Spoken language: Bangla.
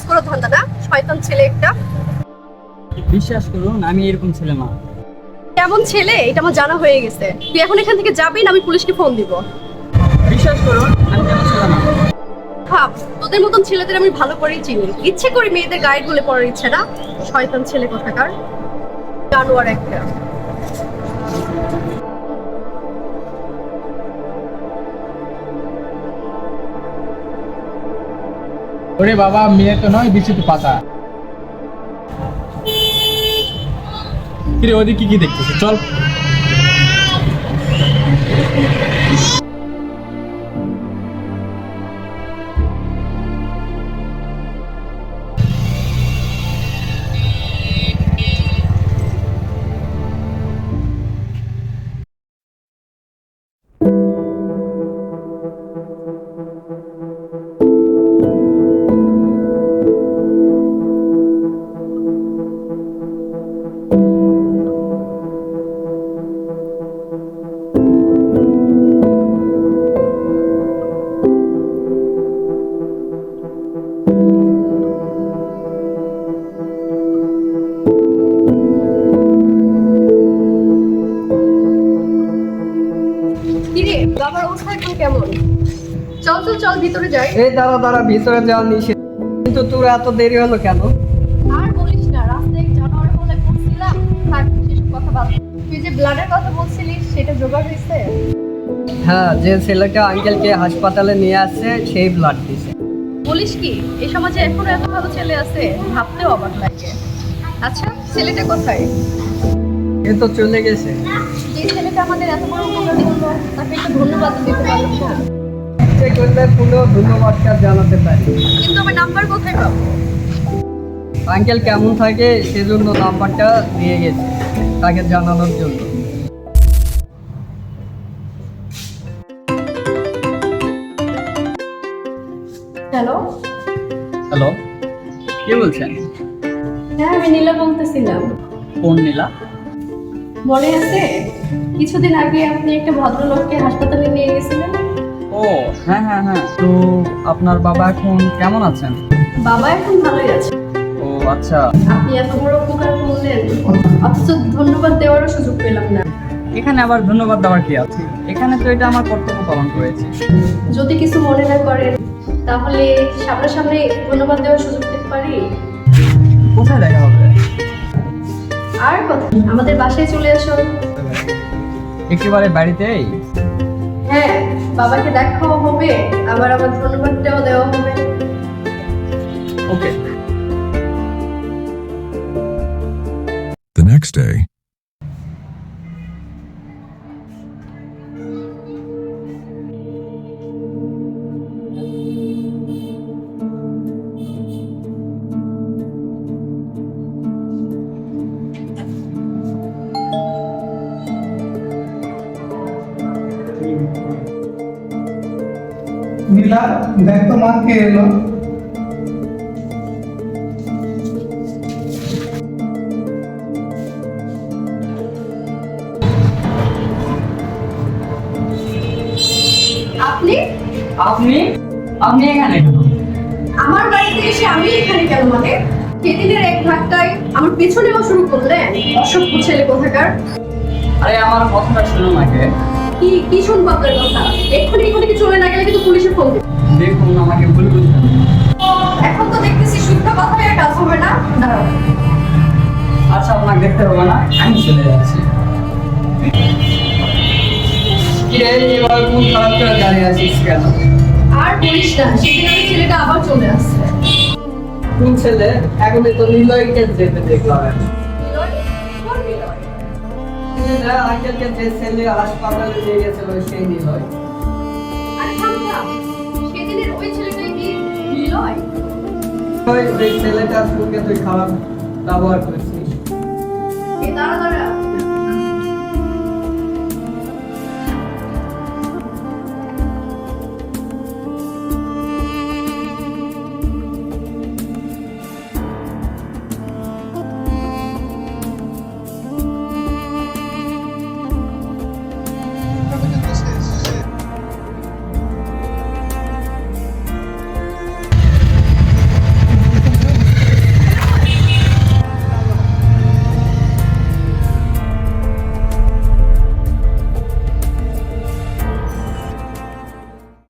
করার ধান্দা না শয়তান ছেলে একটা। বিশ্বাস করুন আমি এরকম ছেলে না। কেমন ছেলে? এটা আমার জানা হয়ে গেছে। তুই এখন এখান থেকে যাবি না আমি পুলিশকে ফোন দিব। বিশ্বাস করুন আমি তেমন ছেলে না। ভাব তোদের মতন ছেলেদের আমি ভালো করেই চিনি। ইচ্ছে করে মেয়েদের গায়ে গুলে পড়ার ইচ্ছে না। শয়তান ছেলে কোথাকার? জানোয়ার একটা। ওরে বাবা মেয়ে তো নয় বিচিত পাতা। ওদিকে কি দেখতেছিস? চল। বাবার অবস্থা এখন কেমন? চল চল চল ভিতরে যাই। এই দাঁড়া দাঁড়া ভিতরে যাওয়া নিষেধ। কিন্তু তোর এত দেরি হলো কেন? আর বলিস না রাস্তায় জানোয়ার বলে পড়ছিলাম থাক সেসব কথা বাদ তুই যে ব্লাডের কথা বলছিলিস সেটা জোগাড় হয়েছে? হ্যাঁ যে ছেলেটা আঙ্কেলকে হাসপাতালে নিয়ে আসছে সেই ব্লাড দিছে। বলিস কি এই সমাজে এখনও এত ভালো ছেলে আছে ভাবতেও অবাক লাগে। আচ্ছা ছেলেটা কোথায়? কিন্তু চলে গেছে। যে ছেলেটা আমাদের এত বড় উপকার করল তাকে একটু ধন্যবাদ দিতে পারলাম করলে পুরো ধন্যবাদটা জানাতে পারি। কিন্তু আমার নাম্বার কোথায় পাবো? আঙ্কেল কেমন থাকে সেজন্য নাম্বারটা দিয়ে গেছে তাকে জানানোর জন্য। হ্যালো? হ্যালো। কে বলছেন? হ্যাঁ আমি নীলা বলতেছিলাম। কোন নীলা? মনে আছে? কিছুদিন আগে আপনি একটা ভদ্রলোককে হাসপাতালে নিয়ে গেছিলেন। ও হ্যাঁ হ্যাঁ হ্যাঁ। তো আপনার বাবা এখন কেমন আছেন? বাবা এখন ভালোই আছে। ও আচ্ছা। আপনি এত বড় উপকার করলেন অথচ ধন্যবাদ দেওয়ারও সুযোগ পেলাম না। এখানে আবার ধন্যবাদ দেওয়ার কি আছে? এখানে তো এটা আমার কর্তব্য পালন করেছি। যদি কিছু মনে না করেন তাহলে সামনাসামনি ধন্যবাদ দেওয়ার সুযোগ পেতে পারি? কোথায় দেখা হবে? আর কথা আমাদের বাসায় চলে আসো একেবারে বাড়িতেই? হ্যাঁ বাবাকে দেখাও হবে আবার আমার ধন্যবাদটাও দেওয়া হবে। ওকে। The next day, তো মা কে এলো। আপনি? আপনি? আপনি এখানে? কেন? আমার বাড়িতে এসে আমি এখানে কেন মানে? সেদিনের এক ধাক্কায় আমার পেছনে নেওয়া শুরু করলেন। অসভ্য ছেলে কোথাকার? আরে আমার কথাটা শুনুন আগে। কি কি শুনব আপনার কথা? এক্ষুনি এখান থেকে চলে না গেলে কিন্তু পুলিশে ফোন দেখুন আমাকে ভুল বুঝবেন। এখন তো দেখতেছি শুদ্ধ কথাই আর কাজ হবে না। দাঁড়াও। আচ্ছা আপনাকে দেখতে হবে না আমি চলে যাচ্ছি। কিরে এবার মন খারাপ করে দাঁড়িয়ে আছিস কেন? আর বলিস না সেদিন আমি ছেলেটা আবার চলে আসছে। কোন ছেলে? এখন তো নিলয়কে যেতে দেখলাম। নিলয়? কোন নিলয়? আঙ্কেলকে যে ছেলে হাসপাতালে নিয়ে গেছিল সেই নিলয়। আরে থাম থাম সেদিনের ওই ছেলেটাই কি নিলয়? ওই ওই ছেলেটার সঙ্গে তুই খারাপ ব্যবহার করছিস। এ দাঁড়া দাঁড়া।